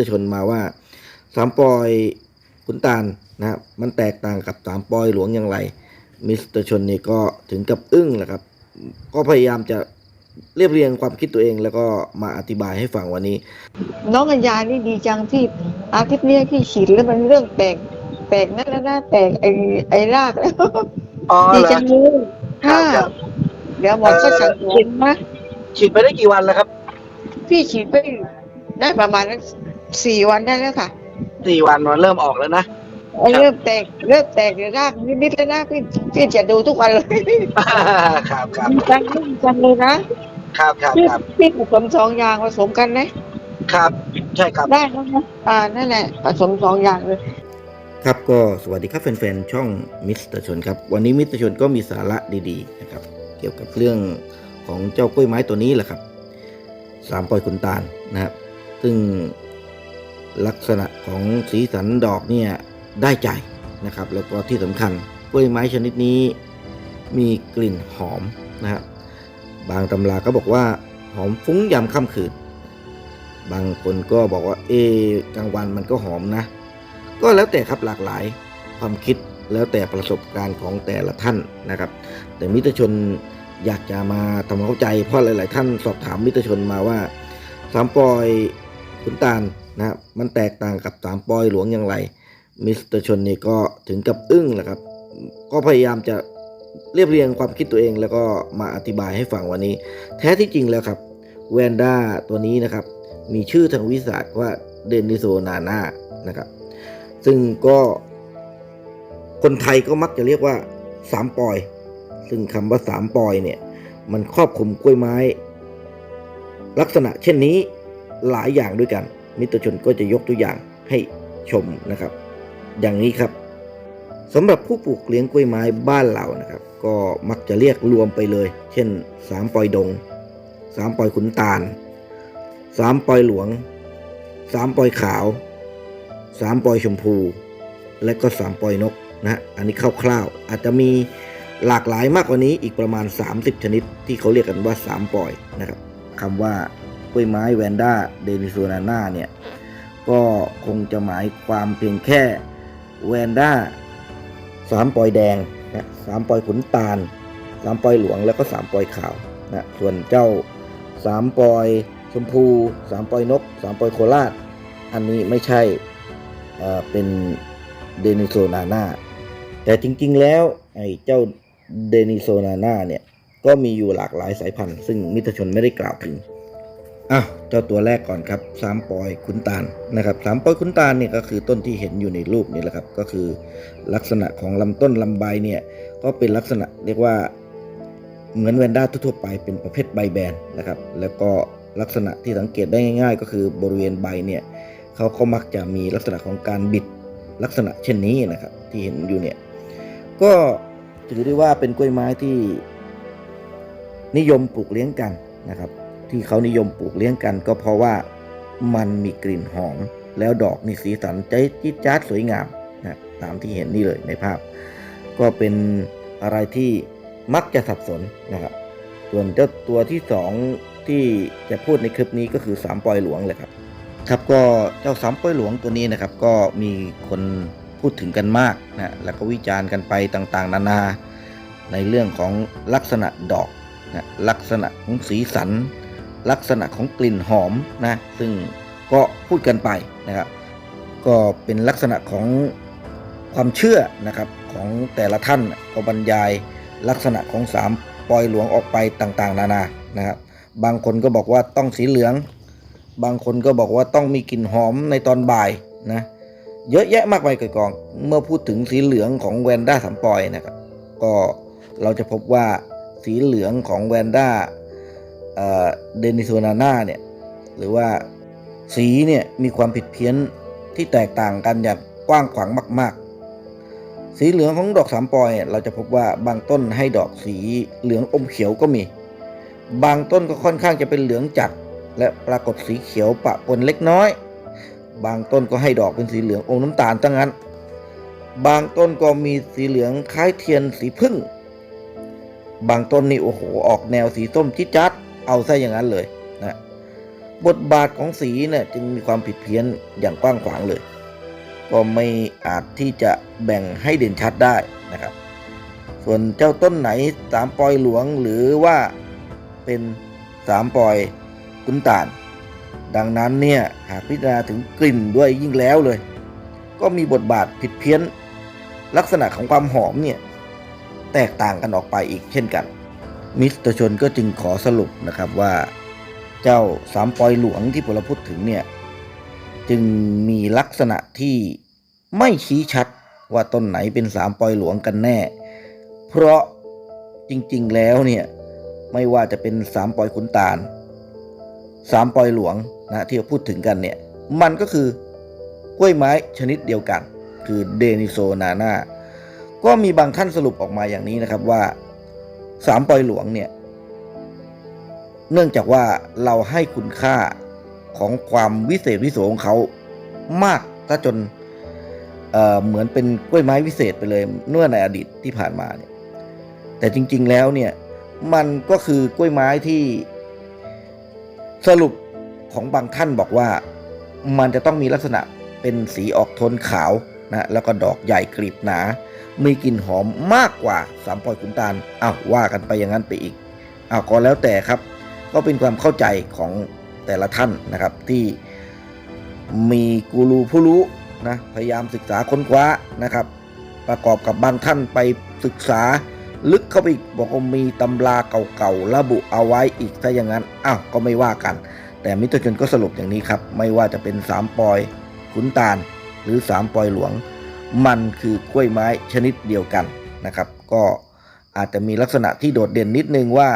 ตรชนมาว่าสามปอยขุนตาลนะครับมันแตกต่างกับสามปอยหลวงอย่างไร มิสเตอร์ชนนี่ก็ถึงกับอึ้งแหละครับ ก็พยายามจะเรียบเรียงความคิดตัวเองแล้วก็มาอธิบายให้ฟังวันนี้ น้องกัญญานี่ดีจังที่อาทิตย์เนี้ยที่ฉีดแล้วมันเรื่องแตกแตกนั่นแล้วนะแตกไอไอรากแล้วอ๋อดีเหรอจังเลยครัค่ะบครับ เดี๋ยวหมอก็สั่งฉีดนะฉีดไปได้กี่วันแล้วครับ พี่ฉีดไปได้ประมาณสี่ วันได้แล้วค่ะสี่วันมันเริ่มออกแล้วนะไอเริ่มแตกเริ่มแตกรากนิดๆแล้วนะพี่พี่จะดูทุกวันเลยครับครับดีจังดีจังเลยนะครับครับพี่ครับพี่ผสมสองอย่างผสมกันนะครับ ใช่ครับได้แล้วนะอ่านั่นแหละผสมสองอย่างเลย ครับก็สวัสดีครับแฟนๆช่องมิสเตอร์ชนครับ วันนี้มิสเตอร์ชนก็มีสาระดีๆนะครับ เกี่ยวกับเรื่องของเจ้ากล้วยไม้ตัวนี้แหละครับสามปอยขุนตาลนะครับ ซึ่ง ลักษณะของสีสันดอกเนี่ยได้ใจนะครับ แล้วก็ที่สำคัญกล้วยไม้ชนิดนี้มีกลิ่นหอมนะครับบางตำราก็บอกว่าหอมฟุ้งยามค่ำคืน บางคนก็บอกว่าเอกลางวันมันก็หอมนะ ก็แล้วแต่ครับหลากหลายความคิดแล้วแต่ประสบการณ์ของแต่ละท่านนะครับ แต่มิตรชนอยากจะมาทำความเข้าใจเพราะหลาย ๆ ท่านสอบถามมิตรชนมาว่าสามปอยขุนตาล นะครับมันแตกต่างกับสามปอยหลวงอย่างไร มิสเตอร์ชนนี่ก็ถึงกับอึ้งแหละครับ ก็พยายามจะเรียบเรียงความคิดตัวเองแล้วก็มาอธิบายให้ฟังวันนี้ แท้ที่จริงแล้วครับแวนด้าตัวนี้นะครับ มีชื่อทางวิทยาศาสตร์ว่าเดนิโซนาน่านะครับ ซึ่งก็คนไทยก็มักจะเรียกว่าสามปอย ซึ่งคำว่าสามปอยเนี่ย มันครอบคลุมกล้วยไม้ ลักษณะเช่นนี้หลายอย่างด้วยกัน มิตรชนก็จะยกตัวอย่างให้ชมนะครับ อย่างนี้ครับสำหรับผู้ปลูกเลี้ยงกล้วยไม้บ้านเรานะครับ ก็มักจะเรียกรวมไปเลย เช่นสามปอยดงสามปอยขุนตาลสามปอยหลวงสามปอยขาวสามปอยชมพู และก็สามปอยนกนะอันนี้คร่าวๆอาจจะมีหลากหลายมากกว่านี้อีกประมาณ 30 ชนิดที่เขาเรียกกันว่าสามปอยนะครับคำว่า กล้วยไม้แวนด้าเดนิโซนาน่าเนี่ยก็คงจะหมายความเพียงแค่แวนด้าสามปอยแดงนะสามปอยขุนตาลสามปอยหลวงแล้วก็สามปอยขาวนะส่วนเจ้าสามปอยชมพูสามปอยนกสามปอยโคราช อันนี้ไม่ใช่เอ่อเป็นเดนิโซนาน่าแต่จริงๆแล้วไอ้เจ้าเดนิโซนาน่าเนี่ยก็มีอยู่หลากหลายสายพันธุ์ ซึ่งมิตรชนไม่ได้กล่าวถึง อ้าวเจ้าตัวแรกก่อนครับสามปอยขุนตาลนะครับสามปอยขุนตาลเนี่ยก็คือต้นที่เห็นอยู่ในรูปนี่แหละครับ ก็คือลักษณะของลำต้นลำใบเนี่ยก็เป็นลักษณะเรียกว่าเหมือนแวนด้าทั่วไปเป็นประเภทใบแบนนะครับ แล้วก็ลักษณะที่สังเกตได้ง่าย ๆ ก็คือบริเวณใบเนี่ยเขาก็มักจะมีลักษณะของการบิดลักษณะเช่นนี้นะครับ ที่เห็นอยู่เนี่ยก็ถือได้ว่าเป็นกล้วยไม้ที่นิยมปลูกเลี้ยงกันนะครับ ที่เขานิยมปลูกเลี้ยงกัน ก็เพราะว่ามันมีกลิ่นหอม แล้วดอกนี่สีสันใจจิ๊ดจ๊าดสวยงามนะตามที่เห็นนี่เลยในภาพ ก็เป็นอะไรที่มักจะสับสนนะครับ ส่วนเจ้าตัวที่สองที่จะพูดในคลิปนี้ก็คือสามปอยหลวงเลยครับ ครับก็เจ้าสามปอยหลวงตัวนี้นะครับก็มีคนพูดถึงกันมากนะแล้วก็วิจารณ์กันไปต่างๆ นานา ในเรื่องของลักษณะดอกนะลักษณะของสีสัน ลักษณะของกลิ่นหอมนะซึ่งก็พูดกันไปนะครับ ก็เป็นลักษณะของความเชื่อนะครับของแต่ละท่านก็บรรยายลักษณะของสามปอยหลวงออกไปต่างๆ นานานะครับ บางคนก็บอกว่าต้องสีเหลือง บางคนก็บอกว่าต้องมีกลิ่นหอมในตอนบ่ายนะเยอะแยะมากมายเกิดกอง เมื่อพูดถึงสีเหลืองของแวนด้าสามปอยนะครับก็เราจะพบว่าสีเหลืองของแวนด้า เดนิโซนาน่าเนี่ยหรือว่าสีเนี่ยมีความผิดเพี้ยนที่แตกต่างกันอย่างกว้างขวางมาก ๆ สีเหลืองของดอกสามปอยเนี่ยเราจะพบว่าบางต้นให้ดอกสีเหลืองอมเขียวก็มี บางต้นก็ค่อนข้างจะเป็นเหลืองจัด และปรากฏสีเขียวปะปนเล็กน้อย บางต้นก็ให้ดอกเป็นสีเหลืองอมน้ำตาลตั้งนั้น บางต้นก็มีสีเหลืองคล้ายเทียนสีพึ่ง บางต้นนี่โอ้โหออกแนวสีส้มจิ๊ดจัด เอาซะอย่างนั้นเลยนะบทบาทของสีเนี่ยจึงมีความผิดเพี้ยนอย่างกว้างขวางเลย ก็ไม่อาจที่จะแบ่งให้เด่นชัดได้นะครับ ส่วนเจ้าต้นไหนสามปอยหลวงหรือว่าเป็นสามปอยขุนตาลดังนั้นเนี่ยหากพิจารณาถึงกลิ่นด้วยยิ่งแล้วเลย ก็มีบทบาทผิดเพี้ยน ลักษณะของความหอมเนี่ยแตกต่างกันออกไปอีกเช่นกัน มิสเตอร์ชนก็จึงขอสรุปนะครับว่า เจ้าสามปอยหลวงที่ผมาพูดถึงเนี่ยจึงมีลักษณะที่ไม่ชี้ชัดว่าต้นไหนเป็นสามปอยหลวงกันแน่ เพราะจริงๆแล้วเนี่ยไม่ว่าจะเป็นสามปอยขุนตาลสามปอยหลวงนะที่เราพูดถึงกันเนี่ยมันก็คือกล้วยไม้ชนิดเดียวกัน คือเดนิโซนาน่าก็มีบางท่านสรุปออกมาอย่างนี้นะครับว่า สามปอยหลวงเนี่ย เนื่องจากว่าเราให้คุณค่าของความวิเศษวิโสของเขามากถ้าจนเเหมือนเป็นกล้วยไม้วิเศษไปเลยเมื่อในอดีตที่ผ่านมาเนี่ย แต่จริง ๆแล้วเนี่ยมันก็คือกล้วยไม้ที่สรุปของบางท่านบอกว่ามันจะต้องมีลักษณะเป็นสีออกโทนขาว นะแล้วก็ดอกใหญ่กลีบหนา มีกลิ่นหอมมากกว่าสามปอยขุนตาลอ้าวว่ากันไปอย่างนั้นไปอีกอ้าวก็แล้วแต่ครับ ก็เป็นความเข้าใจของแต่ละท่านนะครับที่มีกูรูผู้รู้นะพยายามศึกษาค้นคว้านะครับ ประกอบกับบางท่านไปศึกษาลึกเข้าไปอีกบอกว่ามีตำราเก่าๆระบุเอาไว้อีกถ้าอย่างนั้นอ้าวก็ไม่ว่ากัน แต่มิตรชนก็สรุปอย่างนี้ครับ ไม่ว่าจะเป็นสามปอยขุนตาล หรือสามปอยหลวง มันคือกล้วยไม้ชนิดเดียวกันนะครับ ก็อาจจะมีลักษณะที่โดดเด่นนิดนึงว่า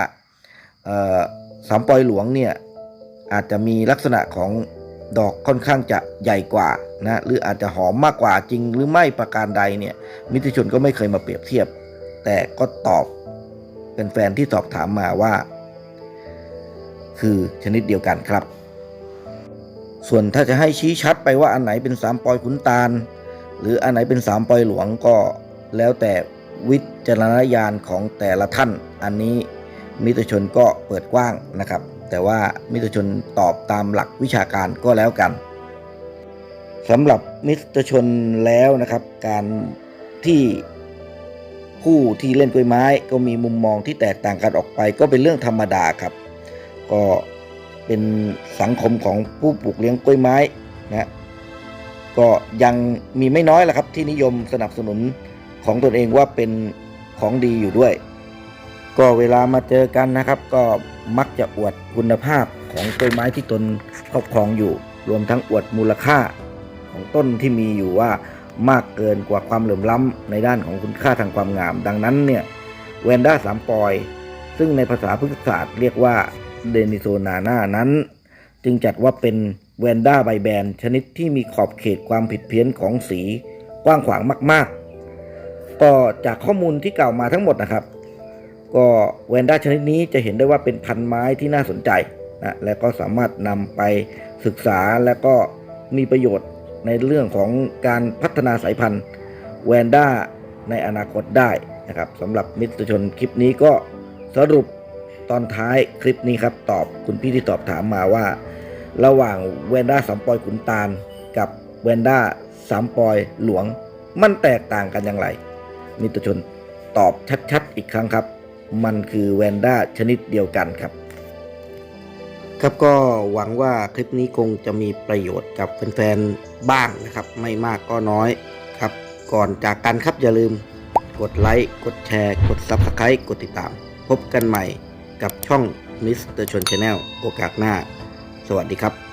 สามปอยหลวงเนี่ยอาจจะมีลักษณะของดอกค่อนข้างจะใหญ่กว่านะหรืออาจจะหอมมากกว่าจริงหรือไม่ประการใดเนี่ยมิตรชนก็ไม่เคยมาเปรียบเทียบ แต่ก็ตอบเป็นแฟนที่สอบถามมาว่า คือชนิดเดียวกันครับ ส่วนถ้าจะให้ชี้ชัดไปว่าอันไหนเป็นสามปอยขุนตาล หรืออันไหนเป็นสามปอยหลวงก็แล้วแต่วิจารณญาณของแต่ละท่าน อันนี้มิตรชนก็เปิดกว้างนะครับ แต่ว่ามิตรชนตอบตามหลักวิชาการก็แล้วกันสำหรับมิตรชนแล้วนะครับ การที่ผู้ที่เล่นกล้วยไม้ก็มีมุมมองที่แตกต่างกันออกไป ก็เป็นเรื่องธรรมดาครับ ก็ เป็นสังคมของผู้ปลูกเลี้ยงกล้วยไม้นะก็ยังมีไม่น้อยแหละครับที่นิยมสนับสนุนของตนเองว่าเป็นของดีอยู่ด้วย ก็เวลามาเจอกันนะครับ ก็มักจะอวดคุณภาพของต้นไม้ที่ตนครอบครองอยู่ รวมทั้งอวดมูลค่าของต้นที่มีอยู่ว่ามากเกินกว่าความเหลื่อมล้ำในด้านของคุณค่าทางความงาม ดังนั้นเนี่ยแวนด้าสามปอย ซึ่งในภาษาพฤกษศาสตร์เรียกว่า เดนิโซนาน่านั้น จึงจัดว่าเป็นแวนด้าใบแบนชนิดที่มีขอบเขตความผิดเพี้ยนของสีกว้างขวางมาก ๆ ก็จากข้อมูลที่กล่าวมาทั้งหมดนะครับ ก็แวนด้าชนิดนี้จะเห็นได้ว่าเป็นพันไม้ที่น่าสนใจนะและก็สามารถนำไปศึกษาและก็มีประโยชน์ในเรื่องของการพัฒนาสายพันธุ์แวนด้าในอนาคตได้นะครับสำหรับมิตรชนคลิปนี้ก็สรุป ตอนท้ายคลิปนี้ครับตอบคุณพี่ที่ตอบถามมาว่า ระหว่างแวนด้าสามปอยขุนตาล กับแวนด้าสามปอยหลวง มันแตกต่างกันอย่างไรมิตชนตอบชัดๆอีกครั้งครับ มันคือแวนด้าชนิดเดียวกันครับ ครับก็หวังว่าคลิปนี้คงจะมีประโยชน์กับแฟนๆบ้างนะครับ ไม่มากก็น้อยครับ ก่อนจากกันครับอย่าลืมกดไลค์ กดแชร์ กด Subscribe กดติดตาม พบกันใหม่ กับช่องมิสเตอร์ชนชาแนลโอกาสหน้า สวัสดีครับ